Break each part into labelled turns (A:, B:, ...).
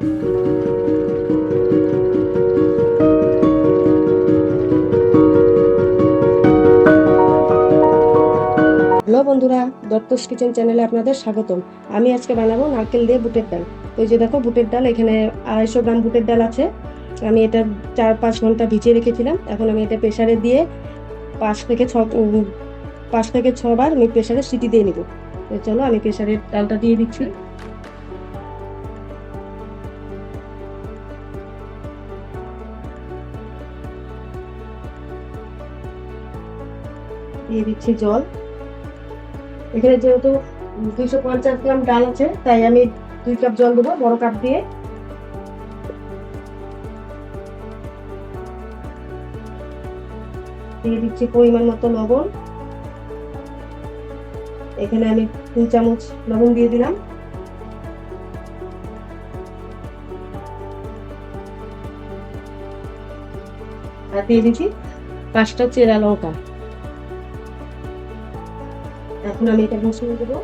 A: Hello বন্ধুরা, দত্তস kitchen চ্যানেলে আপনাদের স্বাগতম। আমি আজকে বানাবো নারকেল দিয়ে বুটের ডাল। এই যে দেখো, বুটের ডাল, এখানে আড়াইশো গ্রাম বুটের ডাল আছে। আমি এটা চার পাঁচ ঘণ্টা ভিজিয়ে রেখেছিলাম। এখন আমি এটা প্রেশারে দিয়ে পাঁচ থেকে ছ পাঁচ থেকে ছবার আমি প্রেসারে সিটি দিয়ে নিব। চলো, আমি প্রেশারের ডালটা দিয়ে দিচ্ছি। দিয়ে দিচ্ছি জল। এখানে যেহেতু দুইশো পঞ্চাশ গ্রাম ডাল আছে, তাই আমি দুই কাপ জল দেবো, বড় কাপ দিয়ে। দিয়ে দিচ্ছি পরিমাণ মতো লবণ। এখানে আমি তিন চামচ লবণ দিয়ে দিলাম। আর দিয়ে দিচ্ছি পাঁচটা চেরা লঙ্কা। এখন আমি এটা বসিয়ে দেবো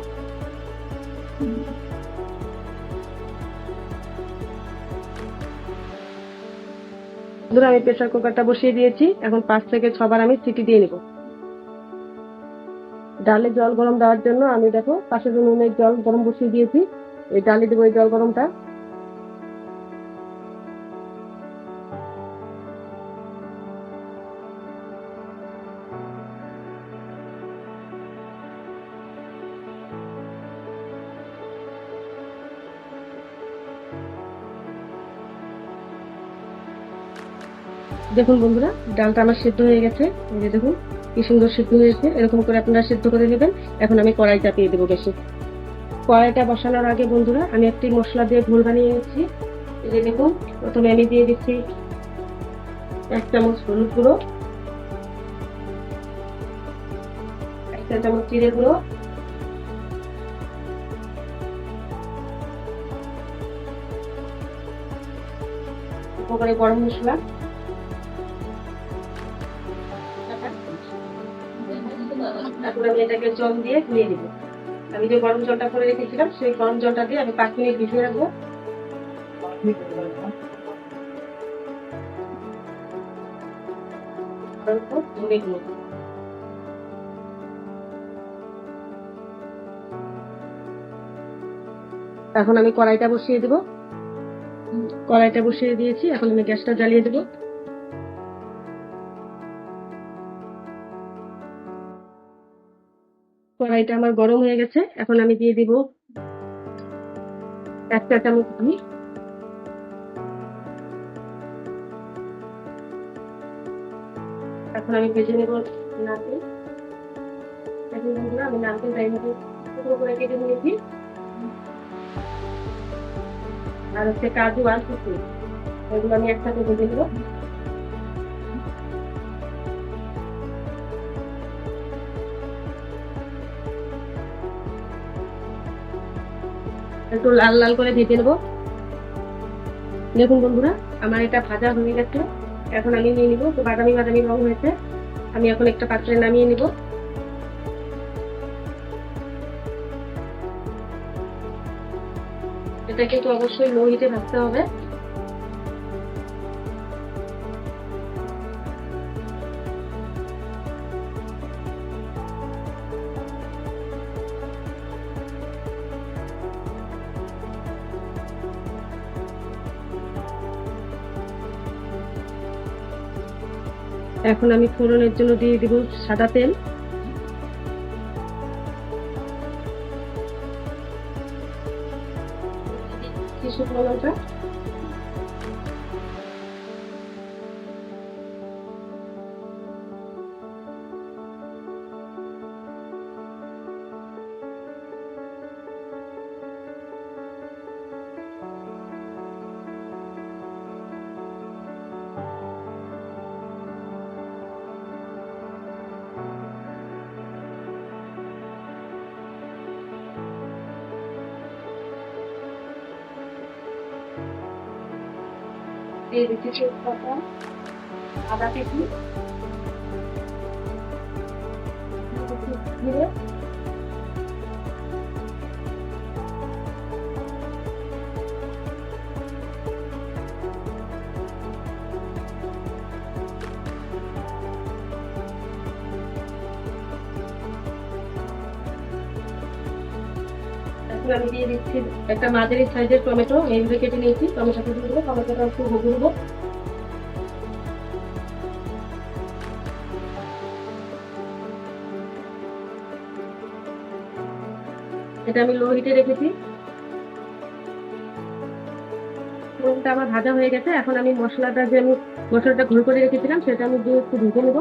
A: ধরো, আমি প্রেশার কুকারটা বসিয়ে দিয়েছি। এখন পাঁচ থেকে ছবার আমি সিটি দিয়ে নেব। ডালে জল গরম দেওয়ার জন্য আমি দেখো পাশের জন্য জল গরম বসিয়ে দিয়েছি, এই ডালে দেবো এই জল গরমটা। দেখুন বন্ধুরা, ডালটা আমার সিদ্ধ হয়ে গেছে। এই যে দেখুন, কি সুন্দর সিদ্ধ হয়েছে। এরকম করে আপনারা সিদ্ধ করে নেবেন। এখন আমি কড়াই চাপিয়ে দেবো বেশি কড়াইটা বসানোর আগে বন্ধুরা, আমি একটি মশলা দিয়ে ঘোল বানিয়ে নিচ্ছি এই যে দেখুন, প্রথমে আমি দিয়ে দিচ্ছি এক চামচ হলুদ গুঁড়ো এক চামচ জিরে গুঁড়ো উপরে গরম মশলা তারপর আমি এটাকে জল দিয়ে ধুয়ে নিব আমি যে গরম জলটা করে রেখেছিলাম, সেই গরম জলটা দিয়ে আমি পাঁচ মিনিট ভিজিয়ে রাখব। এখন আমি কড়াইটা বসিয়ে দেব। কড়াইটা বসিয়ে দিয়েছি, এখন আমি গ্যাসটা জ্বালিয়ে দেবো। কড়াইটা আমার গরম হয়ে গেছে, এখন আমি দিয়ে দিব এক চা চামচ ঘি। এখন আমি ভেজে নেব নারকেল। এখন আমি নারকেলটা এইভাবে টুকরো করে কেটে নিয়েছি। আর হচ্ছে কাজু আর কুচি। এগুলো আমি একসাথে ভেজে নেব। একটু লাল লাল করে ভেজে নেব। দেখুন বন্ধুরা, আমার এটা ভাজা হয়ে গেছে। এখন আমি নিয়ে নিব, তো বাদামি বাদামি রং হয়েছে। আমি এখন একটা পাত্রে নামিয়ে নিব। এটা কিন্তু অবশ্যই লো হিটে ভাজতে হবে। এখন আমি ফোড়নের জন্য দিয়ে দিব সাদা তেল। শুকনো লঙ্কা দিয়ে দিচ্ছি তেজপাতা আদা পেটি জিরে এখন দিয়ে দিচ্ছি একটা মাঝারি সাইজের টমেটো এইভাবে কেটে নিয়েছি। টমেটোটা দিয়ে দেবো, টমেটোটা একটু নেব। এটা আমি লো হিটে রেখেছি। আমার ভাজা হয়ে গেছে। এখন আমি মশলাটা যে আমি মশলাটা ঘুর করে রেখেছিলাম, সেটা আমি দিয়ে একটু ভেজে নেব।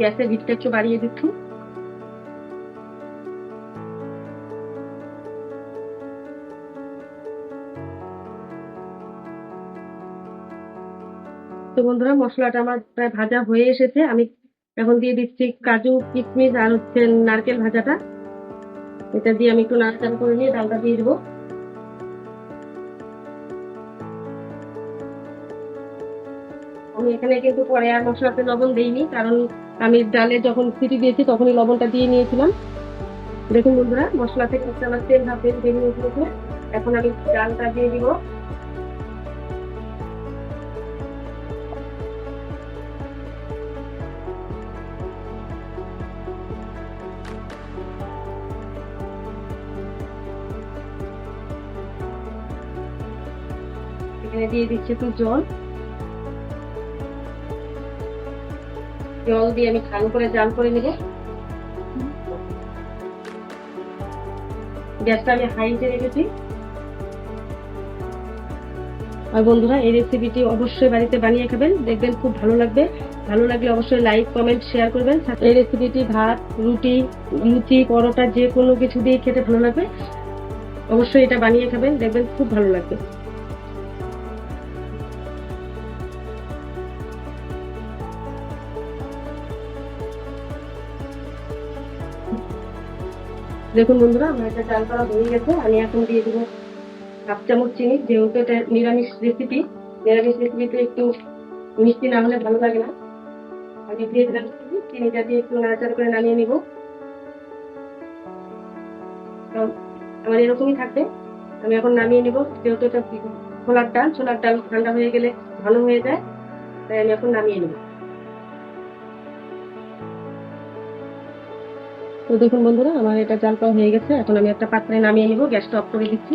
A: গ্যাসের হিটটা একটু বাড়িয়ে দিচ্ছি তো বন্ধুরা, মশলাটা আমার প্রায় ভাজা হয়ে এসেছে। আমি এখন দিয়ে দিচ্ছি কাজু, কিশমিশ আর হচ্ছে নারকেল ভাজাটা। এটা দিয়ে আমি একটু নাড়াচাড়া করে নিয়ে ডালটা দিয়ে দেবো। আমি এখানে কিন্তু পরে আর মশলাতে লবণ দেইনি, কারণ আমি ডালে যখন সিটি দিয়েছি তখনই লবণটা দিয়ে নিয়েছিলাম। দেখুন বন্ধুরা মশলা থেকে আমার তেল ভাব তেল বেরিয়ে উঠেছে। এখন আমি ডালটা দিয়ে দিব। এখানে দিয়ে দিচ্ছি একটু জল। জল দিয়ে আমি ভালো করে জাল করে নেব। গ্যাসটা আমি হাইতে রেখেছি। আর বন্ধুরা, এই রেসিপিটি অবশ্যই বাড়িতে বানিয়ে খাবেন। দেখবেন খুব ভালো লাগবে। ভালো লাগলে অবশ্যই লাইক কমেন্ট শেয়ার করবেন। এই রেসিপিটি ভাত, রুটি, লুচি, পরোটা, যে কোনো কিছু দিয়ে খেতে ভালো লাগবে। অবশ্যই এটা বানিয়ে খাবেন। দেখবেন খুব ভালো লাগবে। দেখুন বন্ধুরা, আমার এটা চাল করা হয়ে গেছে। আমি এখন দিয়ে দেবো হাফ চামচ চিনি, যেহেতু এটা নিরামিষ রেসিপি নিরামিষ রেসিপিতে একটু মিষ্টি না হলে ভালো লাগে না। আমি দিয়ে দিলাম চিনি। চিনিটা দিয়ে একটু নাড়াচাড়া করে নামিয়ে নিব। আমার এরকমই থাকবে। আমি এখন নামিয়ে নিব, যেহেতু এটা ছোলার ডাল ছোলার ডাল ঠান্ডা হয়ে গেলে ভালো হয়ে যায়। তাই আমি এখন নামিয়ে নেব। তো দেখুন বন্ধুরা, আমার এটা জাল করা হয়ে গেছে। এখন আমি একটা পাত্রে নামিয়ে নিব, গ্যাসটা অফ করে দিচ্ছি।